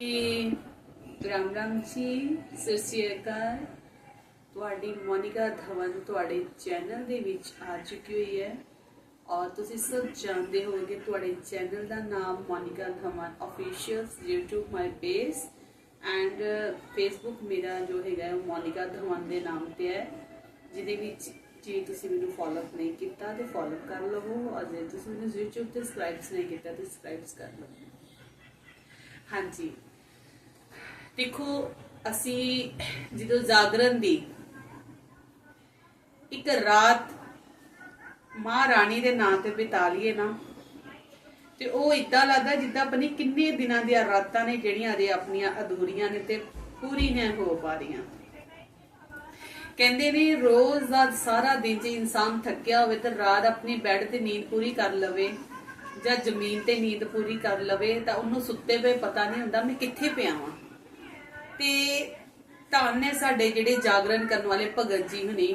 ਜੀ ਰਾਮ ਰਾਮ ਜੀ, ਸਤਿ ਸ਼੍ਰੀ ਅਕਾਲ। ਤੁਹਾਡੀ ਮੋਨਿਕਾ ਧਵਨ ਤੁਹਾਡੇ ਚੈਨਲ ਦੇ ਵਿੱਚ ਆ ਚੁੱਕੀ ਹੋਈ ਹੈ। ਔਰ ਤੁਸੀਂ ਸਭ ਜਾਣਦੇ ਹੋਵੋਗੇ ਤੁਹਾਡੇ ਚੈਨਲ ਦਾ ਨਾਮ Monika Dhawan officials YouTube my page and Facebook ਮੇਰਾ ਜੋ ਹੈਗਾ ਉਹ ਮੋਨਿਕਾ ਧਵਨ ਦੇ ਨਾਮ ਤੇ ਹੈ। ਜਿਹਦੇ ਵਿੱਚ ਜੇ ਤੁਸੀਂ ਮੈਨੂੰ ਫੋਲੋ ਨਹੀਂ ਕੀਤਾ ਤੇ ਫੋਲੋ ਕਰ ਲਵੋ। ਔਰ ਜੇ ਤੁਸੀਂ ਮੈਨੂੰ YouTube ਤੇ ਸਬਸਕ੍ਰਾਈਬਸ ਨਹੀਂ ਕੀਤਾ ਤੇ ਸਬਸਕ੍ਰਾਈਬਸ ਕਰ ਲਵੋ। ਹਾਂਜੀ। ਦੇਖੋ, ਅਸੀਂ ਜਦੋਂ ਜਾਗਰਣ ਦੀ ਇੱਕ ਰਾਤ ਮਹਾਰਾਣੀ ਦੇ ਨਾਂ ਤੇ ਬਿਤਾ ਲਈਏ ਨਾ, ਤੇ ਉਹ ਇਦਾਂ ਲੱਗਦਾ ਜਿੱਦਾਂ ਆਪਣੀ ਕਿੰਨੇ ਦਿਨਾਂ ਦੀਆਂ ਰਾਤਾਂ ਨੇ ਜਿਹੜੀਆਂ ਅਜੇ ਆਪਣੀਆਂ ਅਧੂਰੀਆਂ ਨੇ ਤੇ ਪੂਰੀ ਨਹੀਂ ਹੋ ਪਾ ਰਹੀਆਂ। ਕਹਿੰਦੇ ਨੇ, ਰੋਜ਼ ਦਾ ਸਾਰਾ ਦਿਨ ਜੇ ਇਨਸਾਨ ਥੱਕਿਆ ਹੋਵੇ ਤਾਂ ਰਾਤ ਆਪਣੀ ਬੈੱਡ ਤੇ ਨੀਂਦ ਪੂਰੀ ਕਰ ਲਵੇ ਜਾਂ ਜ਼ਮੀਨ ਤੇ ਨੀਂਦ ਪੂਰੀ ਕਰ ਲਵੇ ਤਾਂ ਉਹਨੂੰ ਸੁੱਤੇ ਪਏ ਪਤਾ ਨਹੀਂ ਹੁੰਦਾ ਮੈਂ ਕਿੱਥੇ ਪਿਆ ਵਾਂ। ਤੇ ਧੰਨ ਨੇ ਸਾਡੇ ਜਿਹੜੇ ਜਾਗਰਣ ਕਰਨ ਵਾਲੇ ਭਗਤ ਜੀ ਹੁਣੀ,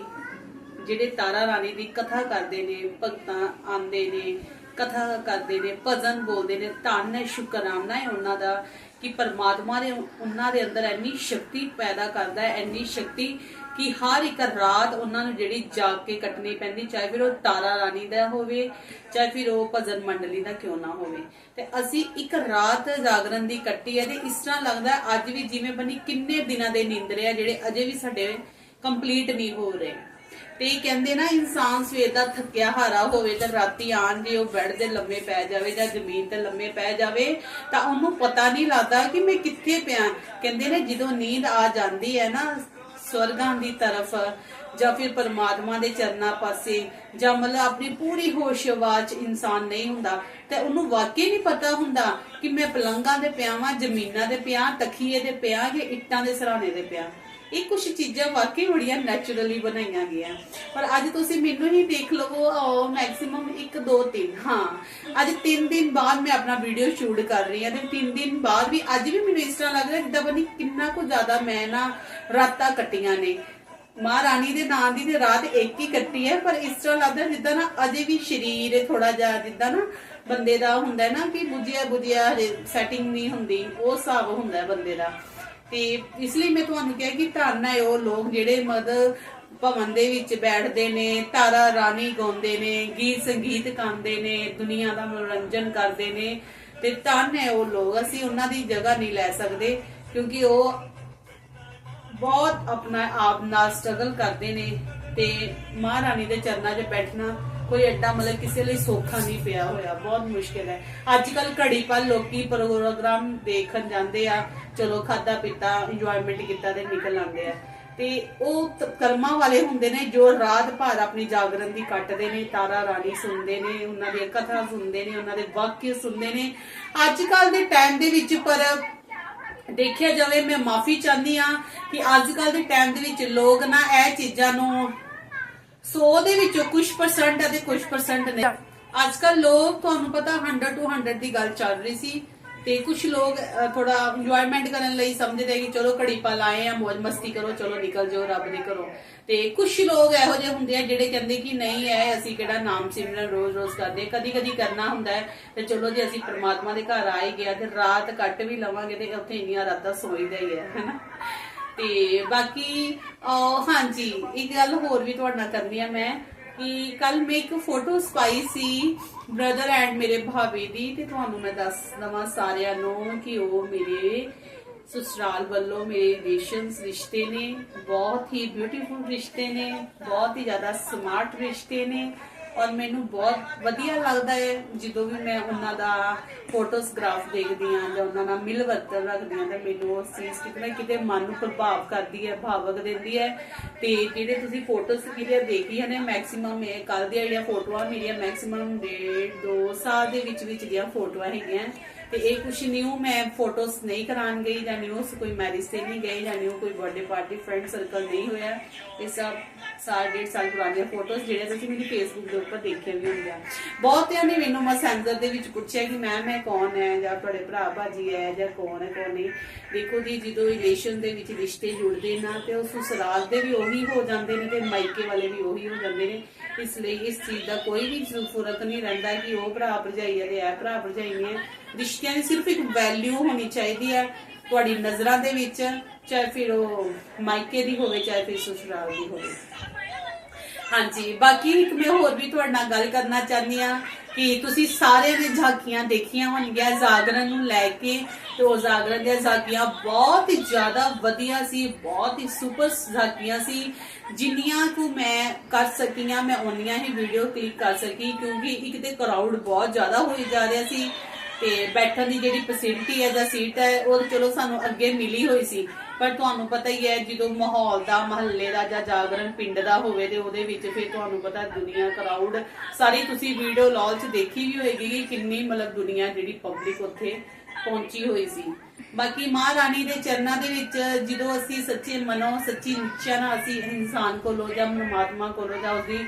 ਜਿਹੜੇ ਤਾਰਾ ਰਾਣੀ ਦੀ ਕਥਾ ਕਰਦੇ ਨੇ, ਭਗਤਾਂ ਆਉਂਦੇ ਨੇ, ਕਥਾ ਕਰਦੇ ਨੇ, ਭਜਨ ਬੋਲਦੇ ਨੇ, ਧੰਨ ਹੈ ਸ਼ੁਕਰਾਨਾ ਹੈ ਉਹਨਾਂ ਦਾ ਕਿ ਪਰਮਾਤਮਾ ਨੇ ਉਹਨਾਂ ਦੇ ਅੰਦਰ ਇੰਨੀ ਸ਼ਕਤੀ ਪੈਦਾ ਕਰਦਾ ਹੈ, ਇੰਨੀ ਸ਼ਕਤੀ ਕਿ ਹਰ ਇੱਕ ਰਾਤ ਉਹਨਾਂ ਨੂੰ ਜਿਹੜੀ ਜਾਗ ਕੇ ਕੱਟਣੀ ਪੈਂਦੀ, ਚਾਹੇ ਫਿਰ ਉਹ ਤਾਰਾ ਰਾਣੀ ਦਾ ਹੋਵੇ, ਚਾਹੇ ਫਿਰ ਉਹ ਭਜਨ ਮੰਡਲੀ ਦਾ ਕਿਉਂ ਨਾ ਹੋਵੇ। ਤੇ ਅਸੀਂ ਇੱਕ ਰਾਤ ਜਾਗਰਣ ਦੀ ਕੱਟੀ ਹੈ ਤੇ ਇਸ ਤਰ੍ਹਾਂ ਲੱਗਦਾ ਅੱਜ ਵੀ ਜਿਵੇਂ ਬਣੀ ਕਿੰਨੇ ਦਿਨਾਂ ਦੇ ਨੀਂਦਰੇ ਆ ਜਿਹੜੇ ਅਜੇ ਵੀ ਸਾਡੇ ਕੰਪਲੀਟ ਨਹੀਂ ਹੋ ਰਹੇ। ਤੇ ਕਹਿੰਦੇ ਨਾ, ਇਨਸਾਨ ਸਵੇਰ ਦਾ ਥੱਕਿਆ ਹਾਰਾ ਹੋਵੇ ਤੇ ਰਾਤੀ ਆਣ ਜੇ ਉਹ ਬੈੱਡ ਤੇ ਲੰਮੇ ਪੈ ਜਾਵੇ ਜਾਂ ਜ਼ਮੀਨ ਤੇ ਲੰਮੇ ਪੈ ਜਾਵੇ, ਤਾਂ ਉਹਨੂੰ ਪਤਾ ਨਹੀਂ ਲੱਗਦਾ ਕਿ ਮੈਂ ਕਿੱਥੇ ਪਿਆ। ਕਹਿੰਦੇ ਨੇ ਜਦੋਂ ਨੀਂਦ ਆ ਜਾਂਦੀ ਹੈ ਨਾ ਸਵਰਗਾਂ ਦੀ ਤਰਫ ਜਾਂ ਫਿਰ ਪਰਮਾਤਮਾ ਦੇ ਚਰਨਾਂ ਪਾਸੇ ਜਾਂ ਮਤਲਬ ਆਪਣੀ ਪੂਰੀ ਹੋਸ਼ ਆਵਾਜ਼ ਇਨਸਾਨ ਨਹੀਂ ਹੁੰਦਾ ਤੇ ਉਹਨੂੰ ਵਾਕਈ ਨਹੀਂ ਪਤਾ ਹੁੰਦਾ ਕਿ ਮੈਂ ਪਲੰਗਾਂ ਦੇ ਪਿਆ ਵਾਂ, ਜ਼ਮੀਨਾਂ ਦੇ ਪਿਆ, ਤਖੀਏ ਦੇ ਪਿਆ ਜਾਂ ਇੱਟਾਂ ਦੇ ਸਰਾਣੇ ਦੇ ਪਿਆ। ਇਹ ਕੁਝ ਚੀਜ਼ਾਂ ਵਾਕਈ ਬੜੀਆਂ ਨੈਚੁਰਲੀ ਬਣਾਈਆਂ ਗਈਆਂ। ਪਰ ਅੱਜ ਤੁਸੀਂ ਮੈਨੂੰ ਹੀ ਦੇਖ ਲਵੋ ਮੈਕਸਿਮਮ 1 2 3 ਹਾਂ, ਅੱਜ 3 ਦਿਨ ਬਾਅਦ ਮੈਂ ਆਪਣਾ ਵੀਡੀਓ ਸ਼ੂਟ ਕਰ ਰਹੀ ਹਾਂ ਤੇ 3 ਦਿਨ ਬਾਅਦ ਵੀ ਅੱਜ ਵੀ ਮੈਨੂੰ ਇਸ ਤਰ੍ਹਾਂ ਲੱਗ ਰਿਹਾ ਜਿੱਦਾਂ ਬਣੀ ਕਿੰਨਾ ਕੁ ਜ਼ਿਆਦਾ ਮੈਂ ਨਾ ਰਾਤਾਂ ਕੱਟੀਆਂ ਨੇ। ਮਹਾਰਾਣੀ ਦੇ ਨਾਂ ਦੀ ਤੇ ਰਾਤ ਇੱਕ ਹੀ ਕੱਟੀ ਹੈ, ਪਰ ਇਸ ਤਰ੍ਹਾਂ ਲੱਗਦਾ ਜਿੱਦਾਂ ਨਾ ਅਜੇ ਵੀ ਸਰੀਰ ਥੋੜਾ ਜਿਹਾ ਜਿੱਦਾਂ ਨਾ ਬੰਦੇ ਦਾ ਹੁੰਦਾ ਨਾ ਕਿ ਬੁਝਿਆ ਬੁਝਿਆ ਸੈਟਿੰਗ ਨਹੀਂ ਹੁੰਦੀ, ਉਹ ਹਿਸਾਬ ਹੁੰਦਾ ਬੰਦੇ ਦਾ। ਤੇ ਇਸ ਲਈ ਮੈਂ ਤੁਹਾਨੂੰ ਕਿਹਾ ਕਿ ਧੰਨ ਹੈ ਉਹ ਲੋਕ ਜਿਹੜੇ ਮਦ ਭਵਨ ਦੇ ਵਿੱਚ ਬੈਠਦੇ ਨੇ, ਤਾਰਾ ਰਾਣੀ ਗਾਉਂਦੇ ਨੇ, ਗੀਤ ਸੰਗੀਤ ਗਾਉਂਦੇ ਨੇ, ਦੁਨੀਆ ਦਾ ਮਨੋਰੰਜਨ ਕਰਦੇ ਨੇ, ਤੇ ਧੰਨ ਹੈ ਉਹ ਲੋਕ, ਅਸੀਂ ਉਹਨਾਂ ਦੀ ਜਗ੍ਹਾ ਨਹੀਂ ਲੈ ਸਕਦੇ ਕਿਉਂਕਿ ਉਹ ਬਹੁਤ ਆਪਣਾ ਆਪ ਨਾਲ ਸਟਰਗਲ ਕਰਦੇ ਨੇ ਤੇ ਮਹਾਰਾਣੀ ਦੇ ਚਰਨਾਂ 'ਚ ਬੈਠਣਾ ਕੋਈ ਐਡਾ ਮਤਲਬ ਕਿਸੇ ਲਈ ਸੌਖਾ ਨਹੀਂ ਪਿਆ ਹੋਇਆ, ਬਹੁਤ ਮੁਸ਼ਕਿਲ ਹੈ। ਅੱਜ ਕੱਲ ਘੜੀ ਪਲ ਲੋਕੀ ਪ੍ਰੋਗਰਾਮ ਦੇਖਣ ਜਾਂਦੇ ਆ, ਚਲੋ ਖਾਦਾ ਪੀਤਾ ਇੰਜੋਇਮੈਂਟ ਕੀਤਾ ਤੇ ਨਿਕਲ ਆਉਂਦੇ ਆ। ਤੇ ਉਹ ਕਰਮਾਂ ਵਾਲੇ ਹੁੰਦੇ ਨੇ ਜੋ ਰਾਤ ਭਰ ਆਪਣੀ ਜਾਗਰਣ ਦੀ ਕੱਟਦੇ ਨੇ, ਤਾਰਾ ਰਾਣੀ ਸੁਣਦੇ ਨੇ, ਉਹਨਾਂ ਦੀਆਂ ਕਥਾ ਸੁਣਦੇ ਨੇ, ਉਹਨਾਂ ਦੇ ਵਾਕਿਆ ਸੁਣਦੇ ਨੇ। ਅੱਜ ਕੱਲ ਦੇ ਟਾਈਮ ਦੇ ਵਿੱਚ ਪਰ ਦੇਖਿਆ ਜਾਵੇ ਮੈਂ ਮਾਫੀ ਚਾਹੁੰਦੀ ਆ ਕਿ ਅੱਜ ਕੱਲ ਦੇ ਟਾਈਮ ਦੇ ਵਿੱਚ ਲੋਕ ਨਾ ਇਹ ਚੀਜ਼ਾਂ ਨੂੰ 100 ਦੇ ਵਿੱਚੋਂ ਕੁਝ ਪਰਸੈਂਟ ਅਤੇ ਕੁਝ ਪਰਸੈਂਟ ਨੇ। ਅੱਜ ਕੱਲ ਲੋਕ, ਤੁਹਾਨੂੰ ਪਤਾ 100 ਟੂ 100 ਦੀ ਗੱਲ ਚੱਲ ਰਹੀ ਸੀ ਤੇ ਕੁਝ ਲੋਕ ਥੋੜਾ ਇੰਜੋਇਮੈਂਟ ਕਰਨ ਲਈ ਸਮਝਦੇ ਕਿ ਚਲੋ ਘੜੀ ਪਲ ਆਏ ਆ ਮौज ਮਸਤੀ ਕਰੋ, ਚਲੋ ਨਿਕਲ ਜਾਓ, ਰੱਬ ਦੇ ਘਰੋਂ। ਤੇ ਕੁਝ ਲੋਕ ਇਹੋ ਜਿਹੇ ਹੁੰਦੇ ਆ ਜਿਹੜੇ ਕਹਿੰਦੇ ਕਿ ਨਹੀਂ ਹੈ ਅਸੀਂ ਕਿਹੜਾ ਨਾਮ ਸਿਮਰਨ ਰੋਜ਼-ਰੋਜ਼ ਕਰਦੇ ਕਦੀ ਕਦੀ ਕਰਨਾ ਹੁੰਦਾ ਹੈ ਤੇ ਚਲੋ ਜੇ ਅਸੀਂ ਪ੍ਰਮਾਤਮਾ ਦੇ ਘਰ ਆਏ ਗਿਆ ਤੇ ਰਾਤ ਕੱਟ ਵੀ ਲਵਾਂਗੇ ਤੇ ਉੱਥੇ ਇੰਨੀਆਂ ਰਾਤਾਂ ਸੋਈਦਾ ਹੀ ਹੈ, ਹੈਨਾ? ਤੇ ਬਾਕੀ ਅਹ, ਹਾਂਜੀ ਇੱਕ ਗੱਲ ਹੋਰ ਵੀ ਤੁਹਾਡੇ ਨਾਲ ਕਰਨੀ ਆ ਮੈਂ ਕਿ ਕੱਲ ਮੈਂ ਇੱਕ ਫੋਟੋ ਸਪਾਈ ਸੀ ਬ੍ਰਦਰ ਐਂਡ ਮੇਰੇ ਭਾਬੀ ਦੀ ਤੇ ਤੁਹਾਨੂੰ ਮੈਂ ਦੱਸ ਦਵਾਂ ਸਾਰਿਆਂ ਨੂੰ ਕਿ ਉਹ ਮੇਰੇ ਸਸੁਰਾਲ ਵੱਲੋਂ ਮੇਰੇ ਰਿਲੇਸ਼ਨਸ ਰਿਸ਼ਤੇ ਨੇ ਬਹੁਤ ਹੀ ਬਿਊਟੀਫੁਲ ਰਿਸ਼ਤੇ ਨੇ ਬਹੁਤ ਹੀ ਜ਼ਿਆਦਾ ਸਮਾਰਟ ਰਿਸ਼ਤੇ ਨੇ ਔਰ ਮੈਨੂੰ ਬਹੁਤ ਵਧੀਆ ਲੱਗਦਾ ਹੈ ਜਦੋਂ ਵੀ ਮੈਂ ਉਹਨਾਂ ਦਾ ਫੋਟੋਸਗ੍ਰਾਫ ਦੇਖਦੀ ਹਾਂ ਜਾਂ ਉਹਨਾਂ ਨਾਲ ਮਿਲ ਵਰਤਨ ਰੱਖਦੀ ਹਾਂ ਤਾਂ ਮੈਨੂੰ ਉਸ ਚੀਜ਼ ਕਿਤੇ ਨਾ ਕਿਤੇ ਮਨ ਨੂੰ ਪ੍ਰਭਾਵ ਕਰਦੀ ਹੈ, ਭਾਵਕ ਦਿੰਦੀ ਹੈ। ਤੇ ਜਿਹੜੇ ਤੁਸੀਂ ਫੋਟੋਸ ਜਿਹੜੀਆਂ ਦੇਖੀਆਂ ਨੇ ਮੈਕਸਿਮਮ ਇਹ ਕੱਲ ਦੀਆਂ ਜਿਹੜੀਆਂ ਫੋਟੋਆਂ ਮੇਰੀਆਂ ਮੈਕਸਿਮਮ ਡੇਢ ਦੋ ਸਾਲ ਦੇ ਵਿੱਚ ਵਿੱਚ ਦੀਆਂ ਫੋਟੋਆਂ ਹੈਗੀਆਂ। ਤੇ ਇਹ ਕੁਛ ਨਿਊ ਮੈਂ ਫੋਟੋਸ ਨਹੀਂ ਕਰਾਉਣ ਗਈ ਜਾਂ ਨਿਊ ਕੋਈ ਮੈਰਿਜ ਤੇ ਨਹੀਂ ਗਈ ਜਾਂ ਨਿਊ ਕੋਈ ਬਰਥਡੇ ਪਾਰਟੀ ਫਰੈਂਡ ਸਰਕਲ ਨਹੀਂ ਹੋਇਆ। ਇਹ ਸਭ ਸਾਲ, ਡੇਢ ਸਾਲ ਪੁਰਾਣੀਆਂ ਫੋਟੋਸ ਜਿਹੜੇ ਤੁਸੀਂ ਮੈਨੂੰ ਫੇਸਬੁੱਕ ਦੇ ਉੱਪਰ ਦੇਖੇ ਵੀ ਹੋਣਗੇ ਬਹੁਤਿਆਂ ਨੇ ਮੈਨੂੰ ਮੈਸੇਂਜਰ ਦੇ ਵਿੱਚ ਪੁੱਛਿਆ ਕਿ ਮੈਂ ਮੈਂ ਕੌਣ ਹੈ ਜਾਂ ਤੁਹਾਡੇ ਭਰਾ ਭਾਜੀ ਹੈ ਜਾਂ ਕੌਣ ਹੈ, ਕੌਣ ਨਹੀਂ? ਦੇਖੋ ਜੀ, ਜਦੋਂ ਰਿਲੇਸ਼ਨ ਦੇ ਵਿੱਚ ਰਿਸ਼ਤੇ ਜੁੜਦੇ ਨਾ ਤੇ ਉਹ ਸਸੁਰਾਲ ਦੇ ਵੀ ਉਹੀ ਹੋ ਜਾਂਦੇ ਨੇ ਤੇ ਮਾਇਕੇ ਵਾਲੇ ਵੀ ਉਹੀ ਹੋ ਜਾਂਦੇ ਨੇ। ਇਸ ਲਈ ਇਸ ਚੀਜ਼ ਦਾ ਕੋਈ ਵੀ ਫ਼ਰਕ ਨਹੀਂ ਰਹਿੰਦਾ ਕਿ ਉਹ ਭਰਾ ਭਰਜਾਈ ਹੈ ਤੇ ਇਹ ਭਰਾ ਭਰਜਾਈ ਹੈ। ਰਿਸ਼ਤਿਆਂ ਦੀ ਸਿਰਫ ਇੱਕ ਵੈਲਿਊ ਹੋਣੀ ਚਾਹੀਦੀ ਹੈ ਤੁਹਾਡੀ ਨਜ਼ਰਾਂ ਦੇ ਵਿੱਚ, ਚਾਹੇ ਫਿਰ ਉਹ ਮਾਇਕੇ ਦੀ ਹੋਵੇ, ਚਾਹੇ ਫਿਰ ਸਸੁਰਾਲ ਦੀ ਹੋਵੇ। ਹਾਂਜੀ, ਬਾਕੀ ਇੱਕ ਮੈਂ ਹੋਰ ਵੀ ਤੁਹਾਡੇ ਨਾਲ ਗੱਲ ਕਰਨਾ ਚਾਹੁੰਦੀ ਆ ਕਿ ਤੁਸੀਂ ਸਾਰੇ ਨੇ ਝਾਕੀਆਂ ਦੇਖੀਆਂ ਹੋਣਗੀਆਂ ਜਾਗਰਨ ਨੂੰ ਲੈ ਕੇ, ਤੇ ਉਹ ਜਾਗਰਨ ਦੀਆਂ ਝਾਕੀਆਂ ਬਹੁਤ ਹੀ ਜ਼ਿਆਦਾ ਵਧੀਆ ਸੀ, ਬਹੁਤ ਹੀ ਸੁਪਰ ਝਾਕੀਆਂ ਸੀ। ਜਿੰਨੀਆਂ ਕੁ ਮੈਂ ਕਰ ਸਕੀਆਂ, ਮੈਂ ਉਨੀਆਂ ਹੀ ਵੀਡੀਓ ਕਲਿੱਕ ਕਰ ਸਕੀ, ਕਿਉਂਕਿ ਇੱਕ ਤੇ ਕਰਾਊਡ ਬਹੁਤ ਜ਼ਿਆਦਾ ਹੋਈ ਜਾ ਰਿਹਾ ਸੀ। ਤੇ ਬੈਠਣ ਦੀ ਜਿਹੜੀ ਫੈਸਿਲਿਟੀ ਹੈ, ਜਾਂ ਸੀਟ ਹੈ, ਉਹ ਚਲੋ ਸਾਨੂੰ ਅੱਗੇ ਮਿਲੀ ਹੋਈ ਸੀ। ਪਰ ਤੁਹਾਨੂੰ ਪਤਾ ਹੀ ਹੈ, ਜਦੋਂ ਮਾਹੌਲ ਦਾ, ਮਹੱਲੇ ਦਾ ਜਾਂ ਜਾਗਰਣ ਪਿੰਡ ਦਾ ਹੋਵੇ ਤੇ ਉਹਦੇ ਵਿੱਚ ਫਿਰ ਤੁਹਾਨੂੰ ਪਤਾ ਦੁਨੀਆ ਕਰਾਊਡ ਸਾਰੀ ਤੁਸੀਂ ਵੀਡੀਓ ਲਾਲ ਦੇਖੀ ਵੀ ਹੋਏਗੀ ਕਿ ਕਿੰਨੀ ਮਤਲਬ ਦੁਨੀਆ ਜਿਹੜੀ ਪਬਲਿਕ ਉੱਥੇ ਪਹੁੰਚੀ ਹੋਈ ਸੀ। ਬਾਕੀ ਮਹਾਰਾਣੀ ਦੇ ਚਰਨਾਂ ਦੇ ਵਿੱਚ ਜਦੋਂ ਅਸੀਂ ਸੱਚੇ ਮਨੋਂ, ਸੱਚੀ ਇੱਛਾ ਨਾਲ ਅਸੀਂ ਇਨਸਾਨ ਕੋਲੋਂ ਜਾਂ ਪਰਮਾਤਮਾ ਕੋਲੋਂ ਜਾਂ ਉਸਦੀ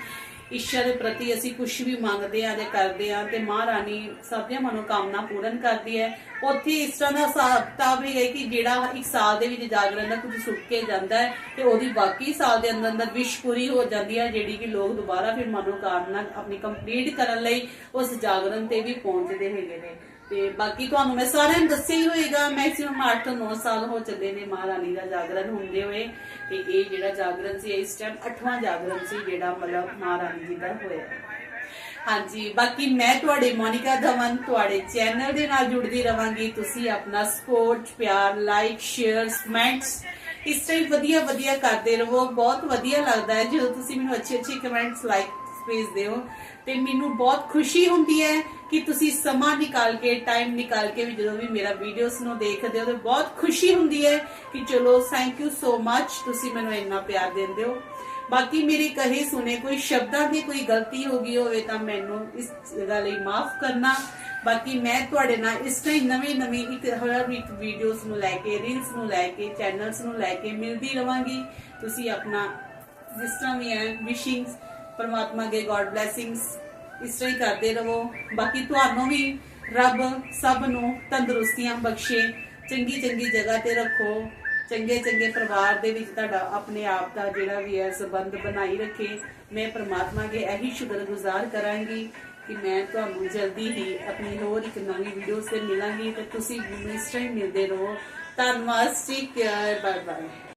ਇੱਛਾ ਦੇ ਪ੍ਰਤੀ ਅਸੀਂ ਕੁਝ ਵੀ ਮੰਗਦੇ ਆ ਜਾਂ ਕਰਦੇ ਆ ਤੇ ਮਹਾਰਾਣੀ ਸਭ ਦੀਆਂ ਮਨੋਕਾਮਨਾ ਪੂਰਨ ਕਰਦੀ ਹੈ। ਉੱਥੇ ਇਸ ਤਰ੍ਹਾਂ ਦਾ ਹਿਸਾਬ ਵੀ ਹੈ ਕਿ ਜਿਹੜਾ ਇੱਕ ਸਾਲ ਦੇ ਵਿੱਚ ਜਾਗਰਣ ਦਾ ਕੁਝ ਸੁੱਕ ਕੇ ਜਾਂਦਾ ਹੈ ਤੇ ਉਹਦੀ ਬਾਕੀ ਸਾਲ ਦੇ ਅੰਦਰ ਅੰਦਰ ਵਿਸ਼ ਪੂਰੀ ਹੋ ਜਾਂਦੀ ਹੈ, ਜਿਹੜੀ ਕਿ ਲੋਕ ਦੁਬਾਰਾ ਫਿਰ ਮਨੋਕਾਮਨਾ ਆਪਣੀ ਕੰਪਲੀਟ ਕਰਨ ਲਈ ਉਸ ਜਾਗਰਣ ਤੇ ਵੀ ਪਹੁੰਚਦੇ ਹੈਗੇ ਨੇ। ਤੇ ਬਾਕੀ ਤੁਹਾਨੂੰ ਮੈਂ ਸਾਰਿਆਂ ਨੂੰ ਦੱਸਿਆ ਹੀ ਹੋਏਗਾ ਮੈਕਸਿਮਮ 8 ਤੋਂ 9 ਸਾਲ ਹੋ ਚੱਲੇ ਨੇ ਮਹਾਰਾਣੀ ਦਾ ਜਾਗਰਣ ਹੁੰਦੇ ਹੋਏ ਤੇ ਇਹ ਜਿਹੜਾ ਜਾਗਰਣ ਸੀ ਇਸ ਟਾਈਮ 8ਵਾਂ ਜਾਗਰਣ ਸੀ ਜਿਹੜਾ ਮਤਲਬ ਮਹਾਰਾਣੀ ਜੀ ਦਾ ਹੋਇਆ। ਹਾਂਜੀ, ਬਾਕੀ ਮੈਂ ਤੁਹਾਡੇ ਮੋਨਿਕਾ ਧਵਨ, ਤੁਹਾਡੇ ਚੈਨਲ ਦੇ ਨਾਲ ਜੁੜਦੀ ਰਵਾਂਗੀ। ਤੁਸੀਂ ਆਪਣਾ ਸਪੋਰਟ ਪਿਆਰ ਲਾਈਕ ਸ਼ੇਅਰ ਕਮੈਂਟਸ ਇਸ ਟਾਈਪ ਵਧੀਆ ਵਧੀਆ ਕਰਦੇ ਰਹੋ। ਬਹੁਤ ਵਧੀਆ ਲੱਗਦਾ ਹੈ। ਜਦੋਂ ਤੁਸੀਂ ਮੈਨੂੰ ਅੱਛੇ ਅੱਛੇ ਕਮੈਂਟਸ ਲਾਈਕ ਭੇਜਦੇ ਹੋ। ਤੇ ਮੈਨੂੰ ਬਹੁਤ ਖੁਸ਼ੀ ਹੁੰਦੀ ਹੈ ਕਿ ਤੁਸੀਂ ਸਮਾਂ ਨਿਕਾਲ ਕੇ ਟਾਈਮ ਨਿਕਾਲ ਕੇ ਵੀ ਜਦੋਂ ਵੀ ਮੇਰਾ ਵੀਡੀਓਜ਼ ਨੂੰ ਦੇਖਦੇ ਹੋ, ਤੇ ਬਹੁਤ ਖੁਸ਼ੀ ਹੁੰਦੀ ਹੈ ਕਿ ਚਲੋ ਥੈਂਕ ਯੂ ਸੋ ਮੱਚ ਤੁਸੀਂ ਮੈਨੂੰ ਇੰਨਾ ਪਿਆਰ ਦਿੰਦੇ ਹੋ। ਬਾਕੀ ਮੇਰੀ ਕਹੇ ਸੁਨੇ ਕੋਈ ਸ਼ਬਦਾਂ ਦੀ ਕੋਈ ਗਲਤੀ ਹੋ ਗਈ ਹੋਵੇ ਤਾਂ ਮੈਨੂੰ ਇਸ ਜਗ੍ਹਾ ਲਈ ਮਾਫ ਕਰਨਾ। ਬਾਕੀ ਮੈਂ ਤੁਹਾਡੇ ਨਾਲ ਇਸ ਤਰ੍ਹਾਂ ਹੀ ਨਵੀਂ ਨਵੀਂ ਇੱਕ ਹਰ ਇੱਕ ਵੀਡੀਓਜ਼ ਨੂੰ ਲੈ ਕੇ ਰੀਲਸ ਨੂੰ ਲੈ ਕੇ ਚੈਨਲਸ ਨੂੰ ਲੈ ਕੇ ਮਿਲਦੀ ਰਵਾਂਗੀ। ਤੁਸੀਂ ਆਪਣਾ ਜਿਸ ਤਰ੍ਹਾਂ ਵੀ ਹੈ ਵਿਸ਼ਿੰਗਸ ਪਰਮਾਤਮਾ ਦੇ ਗੋਡ ਬਲੇਸਿੰਗਸ ਇਸ ਤਰ੍ਹਾਂ ਹੀ ਕਰਦੇ ਰਹੋ। ਬਾਕੀ ਤੁਹਾਨੂੰ ਵੀ ਰੱਬ ਸਭ ਨੂੰ ਤੰਦਰੁਸਤੀਆਂ ਬਖਸ਼ੇ। ਚੰਗੀ ਚੰਗੀ ਜਗ੍ਹਾ ਤੇ ਰੱਖੋ। ਚੰਗੇ ਚੰਗੇ ਪਰਿਵਾਰ ਦੇ ਵਿੱਚ ਤੁਹਾਡਾ ਆਪਣੇ ਆਪ ਦਾ ਜਿਹੜਾ ਵੀ ਹੈ ਸਬੰਧ ਬਣਾਈ ਰੱਖੇ। ਮੈਂ ਪ੍ਰਮਾਤਮਾ ਦੇ ਇਹੀ ਸ਼ੁਕਰਗੁਜ਼ਾਰ ਕਰਾਂਗੀ ਕਿ ਮੈਂ ਤੁਹਾਨੂੰ ਜਲਦੀ ਹੀ ਆਪਣੀ ਹੋਰ ਇੱਕ ਨਵੀਂ ਵੀਡੀਓ ਸੇ ਮਿਲਾਂਗੀ ਤੇ ਤੁਸੀਂ ਮੈਨੂੰ ਇਸ ਤਰ੍ਹਾਂ ਮਿਲਦੇ ਰਹੋ। ਧੰਨਵਾਦ ਜੀ ਬਾਏ ਬਾਏ